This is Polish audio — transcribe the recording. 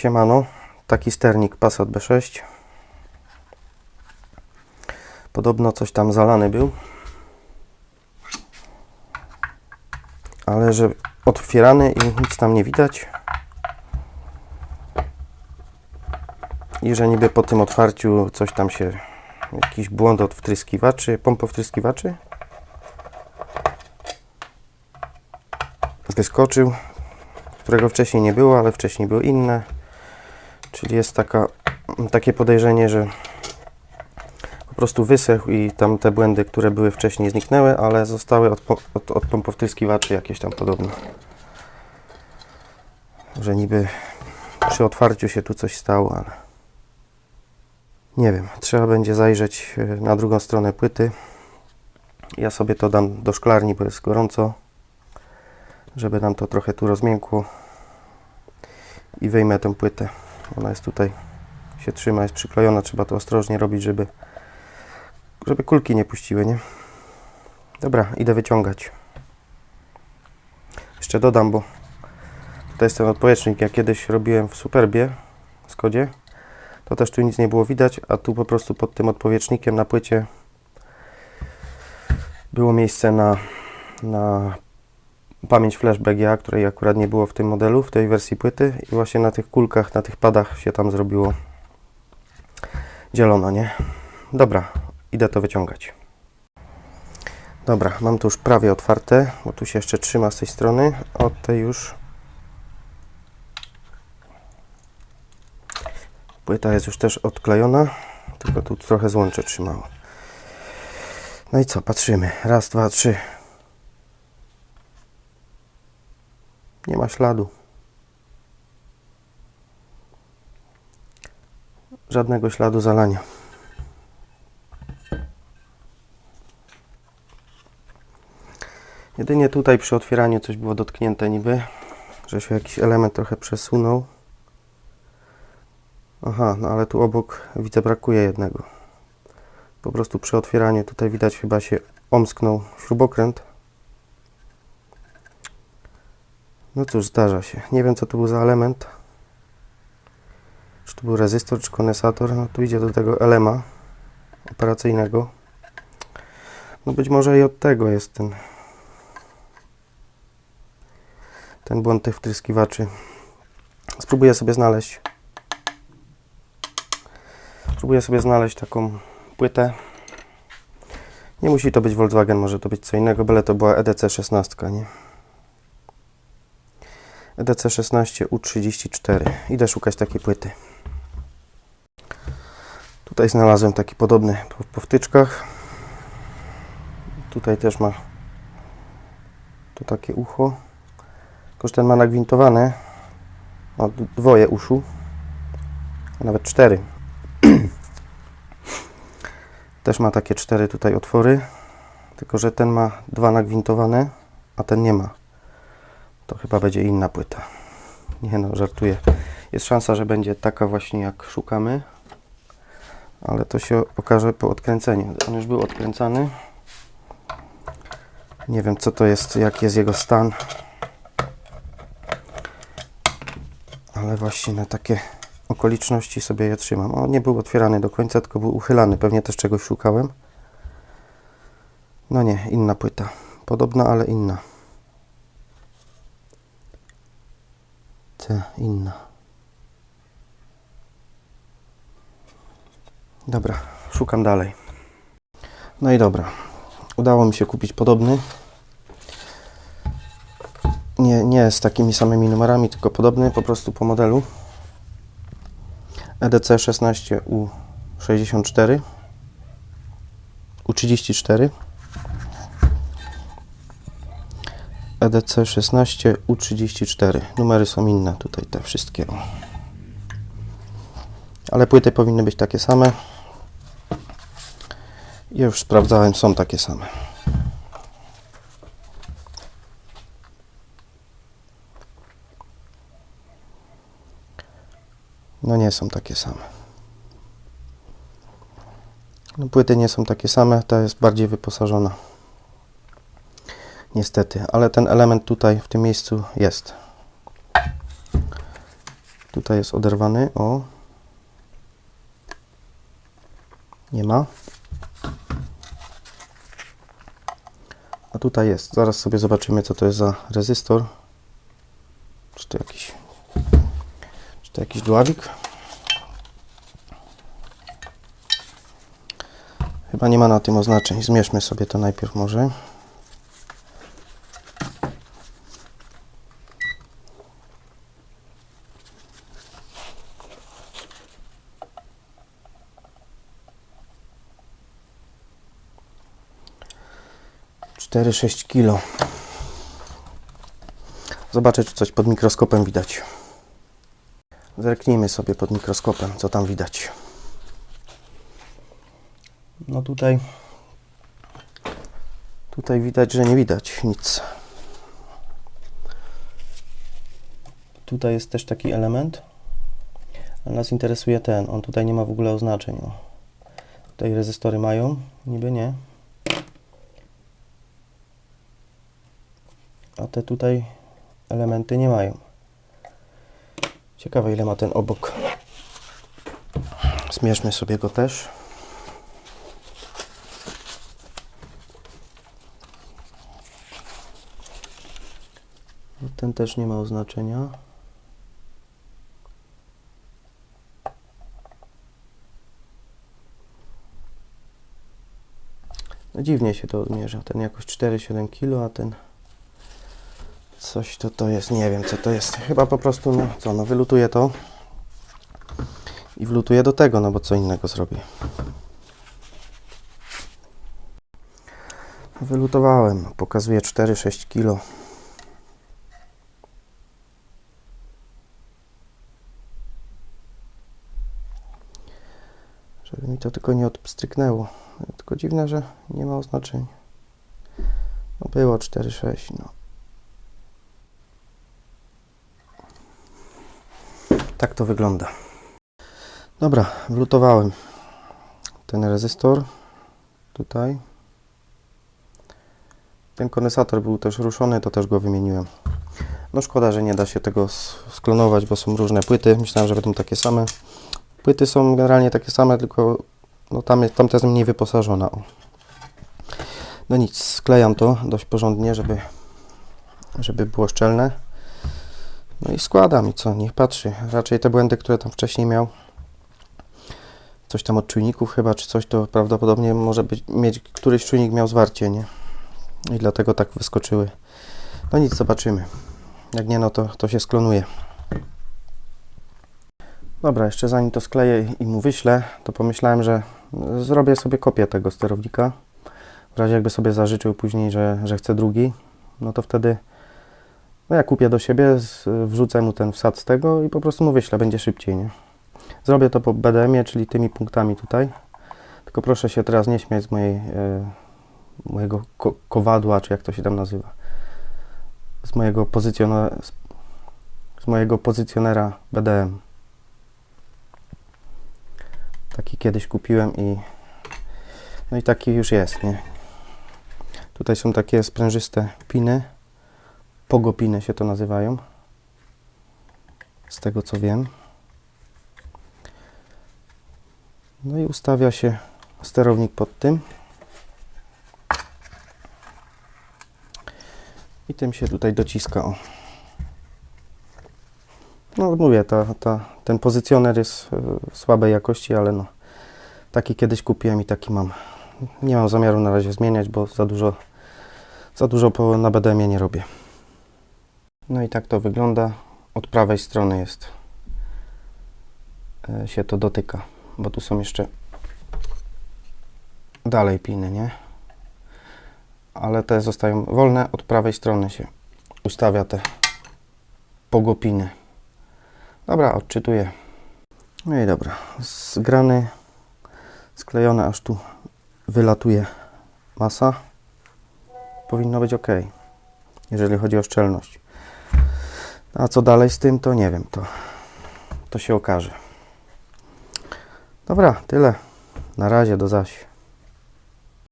Siemano, taki sternik Passat B6. Podobno coś tam zalany był. Ale że otwierany i nic tam nie widać. I że niby po tym otwarciu coś tam się, jakiś błąd od wtryskiwaczy, pompowtryskiwaczy wyskoczył, którego wcześniej nie było, ale wcześniej było inne. Czyli jest taka, takie podejrzenie, że po prostu wysechł i tam te błędy, które były wcześniej zniknęły, ale zostały od, od, od pompowtryskiwaczy jakieś tam podobne. Że niby przy otwarciu się tu coś stało, ale nie wiem. Trzeba będzie zajrzeć e, na drugą stronę płyty. Ja sobie to dam do szklarni, bo jest gorąco, żeby nam to trochę tu rozmiękło i wyjmę tę płytę. Ona jest tutaj, się trzyma, jest przyklejona, trzeba to ostrożnie robić, żeby, żeby kulki nie puściły, nie? Dobra, idę wyciągać. Jeszcze dodam, bo tutaj jest ten odpowietrznik, jak kiedyś robiłem w Superbie, w Skodzie, to też tu nic nie było widać, a tu po prostu pod tym odpowietrznikiem na płycie było miejsce na, na pamięć flash BGA, której akurat nie było w tym modelu, w tej wersji płyty i właśnie na tych kulkach, na tych padach się tam zrobiło dzielono, nie? Dobra, idę to wyciągać. Dobra, mam to już prawie otwarte, bo tu się jeszcze trzyma z tej strony, od tej już płyta jest już też odklejona, tylko tu trochę złącze trzymało. No i co, patrzymy. Raz, dwa, trzy. Nie ma śladu. Żadnego śladu zalania. Jedynie tutaj przy otwieraniu coś było dotknięte niby, że się jakiś element trochę przesunął. Aha, no ale tu obok widzę brakuje jednego. Po prostu przy otwieraniu tutaj widać chyba się omsknął śrubokręt. No cóż, zdarza się. Nie wiem co to był za element. Czy to był rezystor, czy kondensator. No tu idzie do tego elema operacyjnego. No być może i od tego jest ten ten błąd tych wtryskiwaczy. Spróbuję sobie znaleźć Spróbuję sobie znaleźć taką płytę. Nie musi to być Volkswagen, może to być co innego, byle to była EDC 16, nie? E EDC 16 U34. Idę szukać takiej płyty. Tutaj znalazłem taki podobny po, wtyczkach. Tutaj też ma to takie ucho. Tylko, że ten ma nagwintowane. Ma dwoje uszu. A nawet cztery. Też ma takie cztery tutaj otwory, tylko że ten ma dwa nagwintowane, a ten nie ma. To chyba będzie inna płyta. Nie no, żartuję. Jest szansa, że będzie taka właśnie jak szukamy, ale to się okaże po odkręceniu. On już był odkręcany. Nie wiem co to jest, jaki jest jego stan. Ale właśnie na takie okoliczności sobie je trzymam. On nie był otwierany do końca, tylko był uchylany. Pewnie też czegoś szukałem. No nie, inna płyta. Podobna, ale inna. Inna. Dobra, szukam dalej. No i dobra. Udało mi się kupić podobny. Nie, nie z takimi samymi numerami, tylko podobny, po prostu po modelu. EDC 16 U64 U34 EDC 16 U34 numery są inne tutaj te wszystkie ale płyty powinny być takie same ja już sprawdzałem są takie same No nie są takie same. No, płyty nie są takie same, ta jest bardziej wyposażona. Niestety, ale ten element tutaj w tym miejscu jest. Tutaj jest oderwany, o. Nie ma. A tutaj jest. Zaraz sobie zobaczymy, co to jest za rezystor. Czy to jakiś... Czy to jakiś dławik? Chyba nie ma na tym oznaczeń. Zmierzmy sobie to najpierw może. Cztery, sześć kilo. Zobaczę, czy coś pod mikroskopem widać. Zerknijmy sobie pod mikroskopem, co tam widać. No tutaj tutaj widać, że nie widać nic. Tutaj jest też taki element, ale nas interesuje ten. On tutaj nie ma w ogóle oznaczeń. Tutaj rezystory mają, niby nie. A te tutaj elementy nie mają. Ciekawe ile ma ten obok. Zmierzmy sobie go też. No, Ten też nie ma oznaczenia. No dziwnie się to odmierza. Ten jakoś 4-7 kg, a ten coś to to jest. Nie wiem co to jest. Chyba po prostu, no co, no wylutuję to i wlutuję do tego, no bo co innego zrobię. Wylutowałem. Pokazuje 4-6 kg. Żeby mi to tylko nie odpstryknęło. Tylko dziwne, że nie ma oznaczeń. No było 4,6, no. Tak to wygląda. Dobra, wlutowałem ten rezystor tutaj. Ten kondensator był też ruszony, to też go wymieniłem. No szkoda, że nie da się tego sklonować, bo są różne płyty. Myślałem, że będą takie same. Płyty są generalnie takie same, tylko no tam jest, tamta jest mniej wyposażona. O. No nic, sklejam to dość porządnie, żeby, żeby było szczelne. No i składam i co, niech patrzy. Raczej te błędy, które tam wcześniej miał, coś tam od czujników chyba, czy coś, to prawdopodobnie może być, mieć, któryś czujnik miał zwarcie, nie? I dlatego tak wyskoczyły. No nic, zobaczymy. Jak nie, no to, to się sklonuje. Dobra, jeszcze zanim to skleję i mu wyślę, to pomyślałem, że zrobię sobie kopię tego sterownika. W razie jakby sobie zażyczył później, że, że chce drugi, no to wtedy no ja kupię do siebie, wrzucę mu ten wsad z tego i po prostu mu wyślę, będzie szybciej, nie? Zrobię to po BDM-ie, czyli tymi punktami tutaj. Tylko proszę się teraz nie śmiać z mojej, e, mojego ko kowadła, czy jak to się tam nazywa. Z mojego pozycjonera, z, z mojego pozycjonera BDM. Taki kiedyś kupiłem i no i taki już jest, nie? Tutaj są takie sprężyste piny. Pogopiny się to nazywają. Z tego co wiem. No i ustawia się sterownik pod tym. I tym się tutaj dociska. O. No mówię, ta, ta, ten pozycjoner jest e, słabej jakości, ale no taki kiedyś kupiłem i taki mam. Nie mam zamiaru na razie zmieniać, bo za dużo, za dużo na BDM nie robię. No i tak to wygląda. Od prawej strony jest e, się to dotyka, bo tu są jeszcze dalej piny, nie? Ale te zostają wolne. Od prawej strony się ustawia te pogopiny. Dobra, odczytuję. No i dobra, zgrany, sklejone aż tu wylatuje masa. Powinno być ok, jeżeli chodzi o szczelność. A co dalej z tym, to nie wiem, to, to się okaże. Dobra, tyle. Na razie, do zaś.